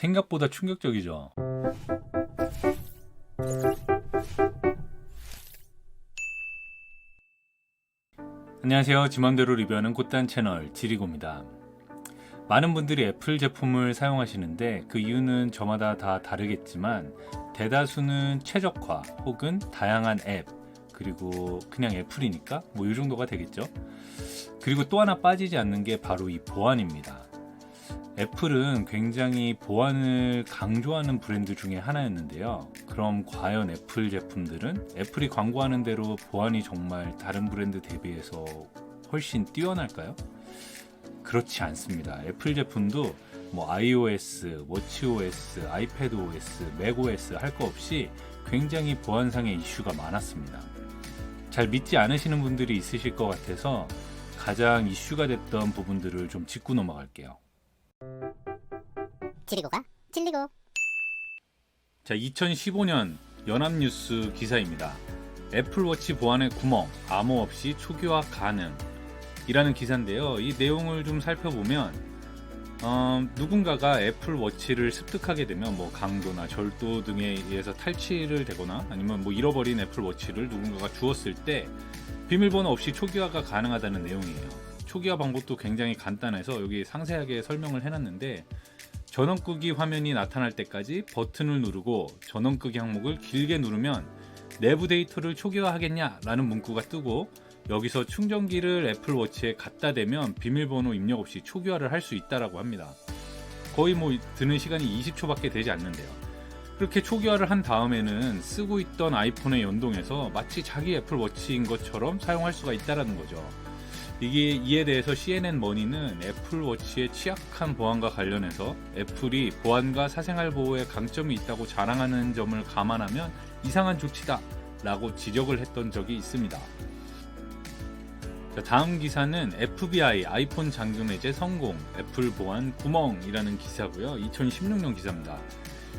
생각보다 충격적이죠. 안녕하세요. 지맘대로 리뷰하는 꽃단 채널 지리고입니다. 많은 분들이 애플 제품을 사용하시는데 그 이유는 저마다 다 다르겠지만 대다수는 최적화 혹은 다양한 앱 그리고 그냥 애플이니까 뭐 이 정도가 되겠죠. 그리고 또 하나 빠지지 않는 게 바로 이 보안입니다. 애플은 굉장히 보안을 강조하는 브랜드 중에 하나였는데요. 그럼 과연 애플 제품들은 애플이 광고하는 대로 보안이 정말 다른 브랜드 대비해서 훨씬 뛰어날까요? 그렇지 않습니다. 애플 제품도 뭐 iOS, 워치OS, 아이패드OS, 맥OS 할 거 없이 굉장히 보안상의 이슈가 많았습니다. 잘 믿지 않으시는 분들이 있으실 것 같아서 가장 이슈가 됐던 부분들을 좀 짚고 넘어갈게요. 지리고가 찔리고 자, 2015년 연합뉴스 기사입니다. 애플워치 보안의 구멍, 암호 없이 초기화 가능. 이라는 기사인데요. 이 내용을 좀 살펴보면, 어, 누군가가 애플 워치를 습득하게 되면 뭐 강도나 절도 등에 의해서 탈취를 되거나 아니면 뭐 잃어버린 애플 워치를 누군가가 주었을 때 비밀번호 없이 초기화가 가능하다는 내용이에요. 초기화 방법도 굉장히 간단해서 여기 상세하게 설명을 해놨는데 전원 끄기 화면이 나타날 때까지 버튼을 누르고 전원 끄기 항목을 길게 누르면 내부 데이터를 초기화하겠냐 라는 문구가 뜨고 여기서 충전기를 애플워치에 갖다 대면 비밀번호 입력 없이 초기화를 할 수 있다라고 합니다. 거의 뭐 드는 시간이 20초밖에 되지 않는데요. 그렇게 초기화를 한 다음에는 쓰고 있던 아이폰에 연동해서 마치 자기 애플워치인 것처럼 사용할 수가 있다라는 거죠. 이게 이에 대해서 CNN 머니는 애플워치의 취약한 보안과 관련해서 애플이 보안과 사생활 보호에 강점이 있다고 자랑하는 점을 감안하면 이상한 조치다 라고 지적을 했던 적이 있습니다. 자, 다음 기사는 FBI 아이폰 잠금 해제 성공, 애플 보안 구멍이라는 기사고요. 2016년 기사입니다.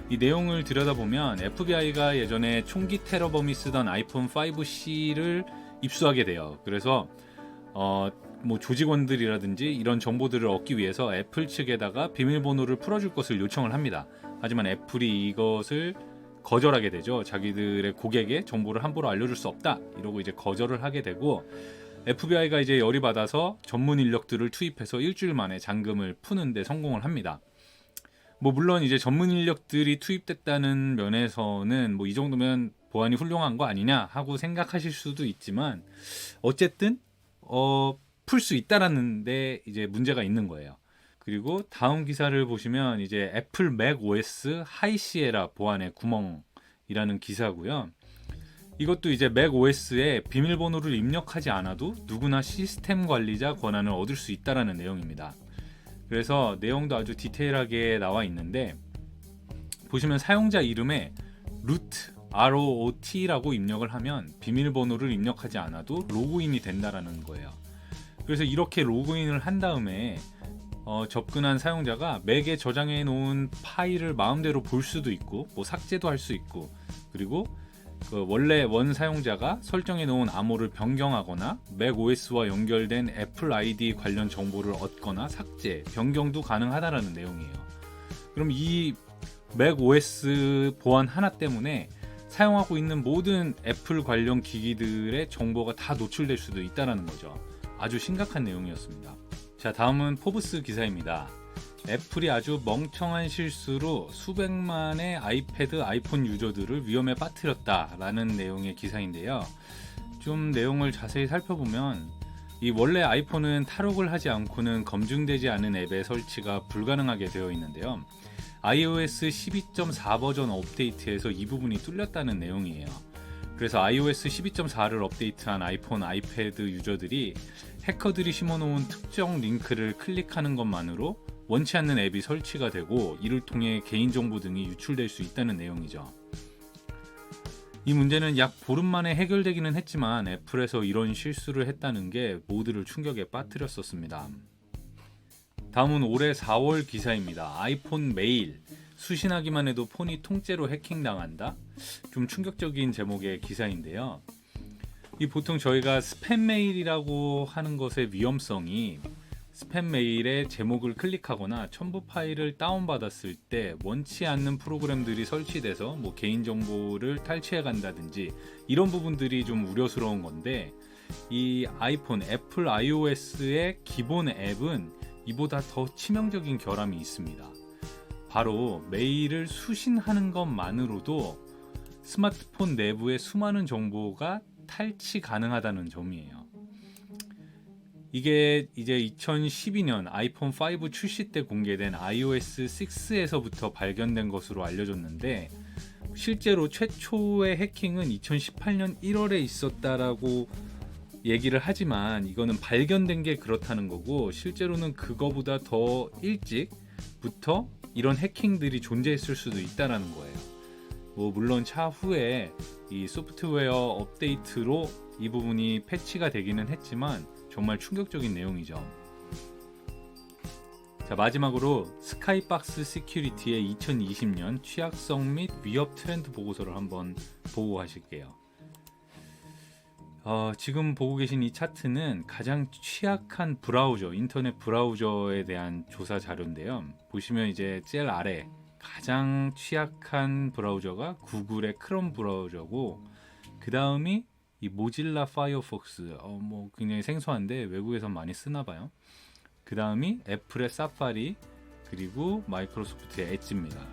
이 내용을 들여다보면 FBI가 예전에 총기 테러범이 쓰던 아이폰 5C를 입수하게 돼요. 그래서 어, 뭐 조직원들이라든지 이런 정보들을 얻기 위해서 애플 측에다가 비밀번호를 풀어줄 것을 요청을 합니다. 하지만 애플이 이것을 거절하게 되죠. 자기들의 고객의 정보를 함부로 알려줄 수 없다. 이러고 이제 거절을 하게 되고 FBI가 이제 열이 받아서 전문 인력들을 투입해서 일주일 만에 잠금을 푸는데 성공을 합니다. 뭐 물론 이제 전문 인력들이 투입됐다는 면에서는 뭐 이 정도면 보안이 훌륭한 거 아니냐 하고 생각하실 수도 있지만 어쨌든 어, 풀 수 있다라는 데 이제 문제가 있는 거예요. 그리고 다음 기사를 보시면 이제 애플 맥 OS 하이시에라 보안의 구멍이라는 기사고요. 이것도 이제 맥 OS에 비밀번호를 입력하지 않아도 누구나 시스템 관리자 권한을 얻을 수 있다라는 내용입니다. 그래서 내용도 아주 디테일하게 나와 있는데 보시면 사용자 이름에 root ROOT라고 입력을 하면 비밀번호를 입력하지 않아도 로그인이 된다라는 거예요. 그래서 이렇게 로그인을 한 다음에 어, 접근한 사용자가 맥에 저장해 놓은 파일을 마음대로 볼 수도 있고 뭐 삭제도 할 수 있고 그리고 그 원래 원 사용자가 설정해 놓은 암호를 변경하거나 맥 OS와 연결된 애플 ID 관련 정보를 얻거나 삭제, 변경도 가능하다라는 내용이에요. 그럼 이 맥 OS 보안 하나 때문에 사용하고 있는 모든 애플 관련 기기들의 정보가 다 노출될 수도 있다는 거죠. 아주 심각한 내용이었습니다. 자, 다음은 포브스 기사입니다. 애플이 아주 멍청한 실수로 수백만의 아이패드, 아이폰 유저들을 위험에 빠뜨렸다라는 내용의 기사인데요. 좀 내용을 자세히 살펴보면 이 원래 아이폰은 탈옥을 하지 않고는 검증되지 않은 앱의 설치가 불가능하게 되어 있는데요. iOS 12.4 버전 업데이트에서 이 부분이 뚫렸다는 내용이에요. 그래서 iOS 12.4를 업데이트한 아이폰, 아이패드 유저들이 해커들이 심어놓은 특정 링크를 클릭하는 것만으로 원치 않는 앱이 설치가 되고 이를 통해 개인정보 등이 유출될 수 있다는 내용이죠. 이 문제는 약 보름 만에 해결되기는 했지만 애플에서 이런 실수를 했다는 게 모두를 충격에 빠뜨렸었습니다. 다음은 올해 4월 기사입니다. 아이폰 메일. 수신하기만 해도 폰이 통째로 해킹당한다? 좀 충격적인 제목의 기사인데요. 이 보통 저희가 스팸 메일이라고 하는 것의 위험성이 스팸 메일에 제목을 클릭하거나 첨부 파일을 다운받았을 때 원치 않는 프로그램들이 설치돼서 뭐 개인정보를 탈취해 간다든지 이런 부분들이 좀 우려스러운 건데 이 아이폰 애플 iOS의 기본 앱은 이보다 더 치명적인 결함이 있습니다. 바로 메일을 수신하는 것만으로도 스마트폰 내부의 수많은 정보가 탈취 가능하다는 점이에요. 이게 이제 2012년 아이폰 5 출시 때 공개된 iOS 6에서부터 발견된 것으로 알려졌는데 실제로 최초의 해킹은 2018년 1월에 있었다라고 얘기를 하지만 이거는 발견된 게 그렇다는 거고 실제로는 그거보다 더 일찍부터 이런 해킹들이 존재했을 수도 있다라는 거예요. 뭐 물론 차후에 이 소프트웨어 업데이트로 이 부분이 패치가 되기는 했지만 정말 충격적인 내용이죠. 자 마지막으로 스카이박스 시큐리티의 2020년 취약성 및 위협 트렌드 보고서를 한번 보고 가실게요. 어, 지금 보고 계신 이 차트는 가장 취약한 브라우저, 인터넷 브라우저에 대한 조사 자료인데요. 보시면 이제 제일 아래 가장 취약한 브라우저가 구글의 크롬 브라우저고 그 다음이 이 모질라 파이어폭스, 어, 뭐 굉장히 생소한데 외국에선 많이 쓰나 봐요. 그 다음이 애플의 사파리 그리고 마이크로소프트의 엣지입니다.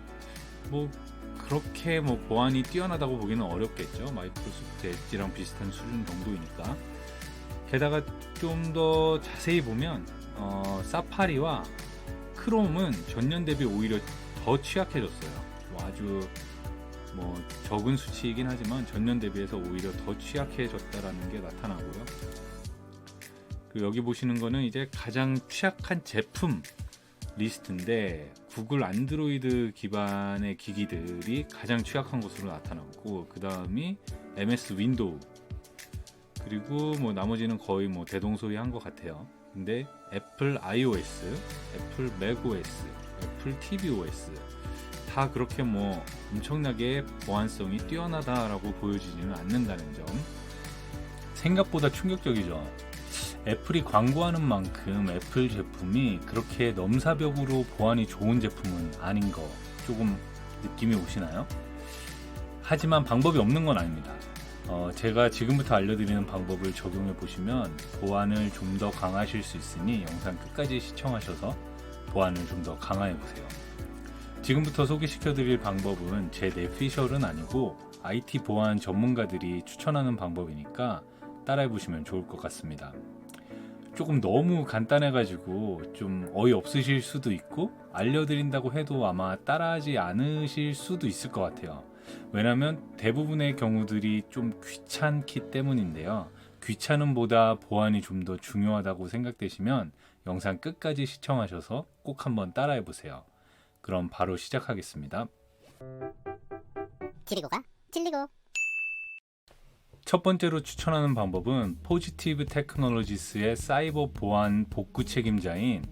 뭐 그렇게 뭐 보안이 뛰어나다고 보기는 어렵겠죠. 마이크로소프트 엣지랑 비슷한 수준 정도이니까. 게다가 좀 더 자세히 보면 어, 사파리와 크롬은 전년 대비 오히려 더 취약해졌어요. 뭐 아주 뭐 적은 수치이긴 하지만 전년 대비해서 오히려 더 취약해졌다라는 게 나타나고요. 그 여기 보시는 거는 이제 가장 취약한 제품 리스트인데 구글 안드로이드 기반의 기기들이 가장 취약한 것으로 나타났고 그 다음이 MS 윈도우 그리고 뭐 나머지는 거의 뭐 대동소이한 것 같아요. 근데 애플 iOS, 애플 macOS, 애플 tvOS 다 그렇게 뭐 엄청나게 보안성이 뛰어나다라고 보여지지는 않는다는 점 생각보다 충격적이죠. 애플이 광고하는 만큼 애플 제품이 그렇게 넘사벽으로 보안이 좋은 제품은 아닌 거 조금 느낌이 오시나요? 하지만 방법이 없는 건 아닙니다. 어, 제가 지금부터 알려드리는 방법을 적용해 보시면 보안을 좀 더 강하실 수 있으니 영상 끝까지 시청하셔서 보안을 좀 더 강화해 보세요. 지금부터 소개시켜 드릴 방법은 제 뇌피셜은 아니고 IT 보안 전문가들이 추천하는 방법이니까 따라해 보시면 좋을 것 같습니다. 조금 너무 간단해가지고 좀 어이없으실 수도 있고 알려드린다고 해도 아마 따라하지 않으실 수도 있을 것 같아요. 왜냐하면 대부분의 경우들이 좀 귀찮기 때문인데요. 귀찮음보다 보안이 좀 더 중요하다고 생각되시면 영상 끝까지 시청하셔서 꼭 한번 따라해 보세요. 그럼 바로 시작하겠습니다. 지리고가 질리고 첫 번째로 추천하는 방법은 포지티브 테크놀로지스의 사이버 보안 복구 책임자인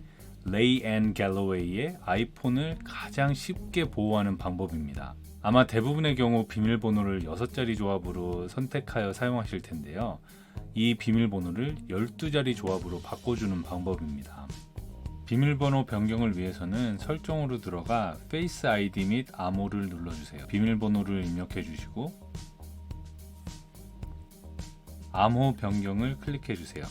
레이 앤 갤러웨이의 아이폰을 가장 쉽게 보호하는 방법입니다. 아마 대부분의 경우 비밀번호를 6자리 조합으로 선택하여 사용하실 텐데요. 이 비밀번호를 12자리 조합으로 바꿔주는 방법입니다. 비밀번호 변경을 위해서는 설정으로 들어가 페이스 아이디 및 암호를 눌러주세요. 비밀번호를 입력해 주시고 암호 변경을 클릭해 주세요.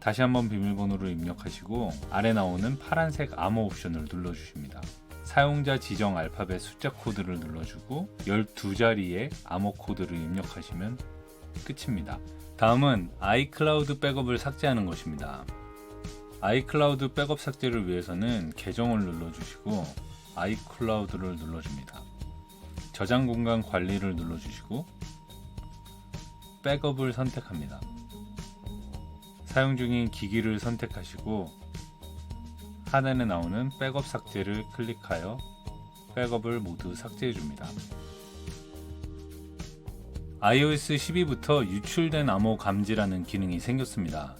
다시 한번 비밀번호를 입력하시고 아래 나오는 파란색 암호 옵션을 눌러 주십니다. 사용자 지정 알파벳 숫자 코드를 눌러주고 12자리의 암호 코드를 입력하시면 끝입니다. 다음은 아이클라우드 백업을 삭제하는 것입니다. 아이클라우드 백업 삭제를 위해서는 계정을 눌러주시고 아이클라우드를 눌러줍니다. 저장 공간 관리를 눌러주시고 백업을 선택합니다. 사용 중인 기기를 선택하시고 하단에 나오는 백업 삭제를 클릭하여 백업을 모두 삭제해 줍니다. iOS 12부터 유출된 암호 감지라는 기능이 생겼습니다.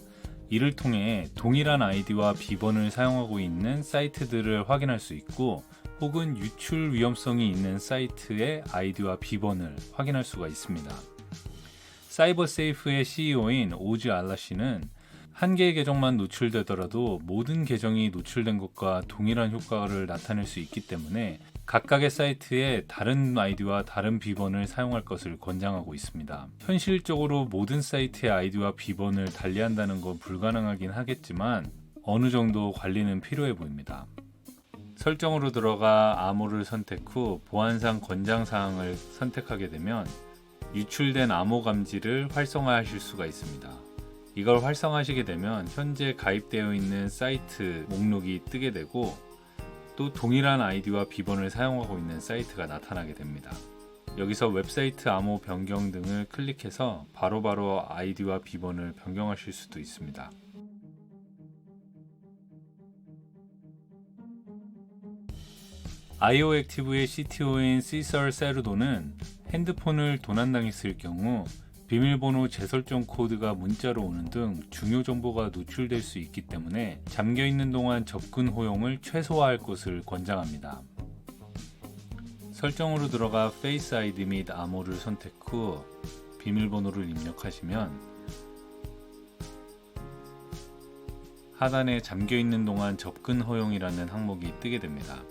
이를 통해 동일한 아이디와 비번을 사용하고 있는 사이트들을 확인할 수 있고 혹은 유출 위험성이 있는 사이트의 아이디와 비번을 확인할 수가 있습니다. 사이버세이프의 CEO인 오즈 알라 씨는 한 개의 계정만 노출되더라도 모든 계정이 노출된 것과 동일한 효과를 나타낼 수 있기 때문에 각각의 사이트에 다른 아이디와 다른 비번을 사용할 것을 권장하고 있습니다. 현실적으로 모든 사이트의 아이디와 비번을 달리한다는 건 불가능하긴 하겠지만 어느 정도 관리는 필요해 보입니다. 설정으로 들어가 암호를 선택 후 보안상 권장 사항을 선택하게 되면 유출된 암호 감지를 활성화하실 수가 있습니다. 이걸 활성화하시게 되면 현재 가입되어 있는 사이트 목록이 뜨게 되고 또 동일한 아이디와 비번을 사용하고 있는 사이트가 나타나게 됩니다. 여기서 웹사이트 암호 변경 등을 클릭해서 바로바로 아이디와 비번을 변경하실 수도 있습니다. IO 액티브의 CTO인 시설 세르도는 핸드폰을 도난당했을 경우 비밀번호 재설정 코드가 문자로 오는 등 중요 정보가 노출될 수 있기 때문에 잠겨 있는 동안 접근 허용을 최소화할 것을 권장합니다. 설정으로 들어가 페이스 아이디 및 암호를 선택 후 비밀번호를 입력하시면 하단에 잠겨 있는 동안 접근 허용이라는 항목이 뜨게 됩니다.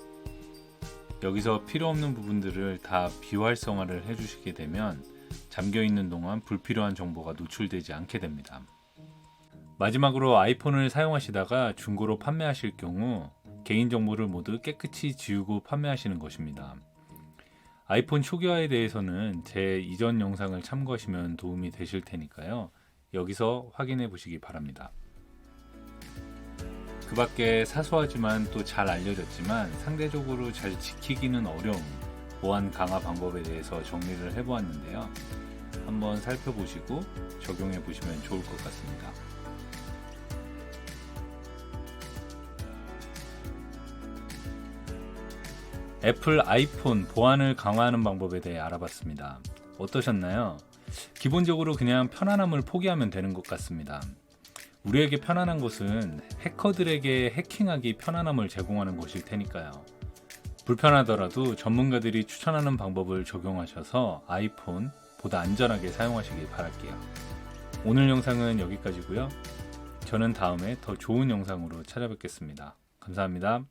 여기서 필요 없는 부분들을 다 비활성화를 해주시게 되면 잠겨 있는 동안 불필요한 정보가 노출되지 않게 됩니다. 마지막으로 아이폰을 사용하시다가 중고로 판매하실 경우 개인 정보를 모두 깨끗이 지우고 판매하시는 것입니다. 아이폰 초기화에 대해서는 제 이전 영상을 참고하시면 도움이 되실 테니까요. 여기서 확인해 보시기 바랍니다. 그 밖에 사소하지만 또 잘 알려졌지만 상대적으로 잘 지키기는 어려운 보안 강화 방법에 대해서 정리를 해보았는데요. 한번 살펴보시고 적용해 보시면 좋을 것 같습니다. 애플 아이폰 보안을 강화하는 방법에 대해 알아봤습니다. 어떠셨나요? 기본적으로 그냥 편안함을 포기하면 되는 것 같습니다. 우리에게 편안한 것은 해커들에게 해킹하기 편안함을 제공하는 것일 테니까요. 불편하더라도 전문가들이 추천하는 방법을 적용하셔서 아이폰 보다 안전하게 사용하시길 바랄게요. 오늘 영상은 여기까지고요. 저는 다음에 더 좋은 영상으로 찾아뵙겠습니다. 감사합니다.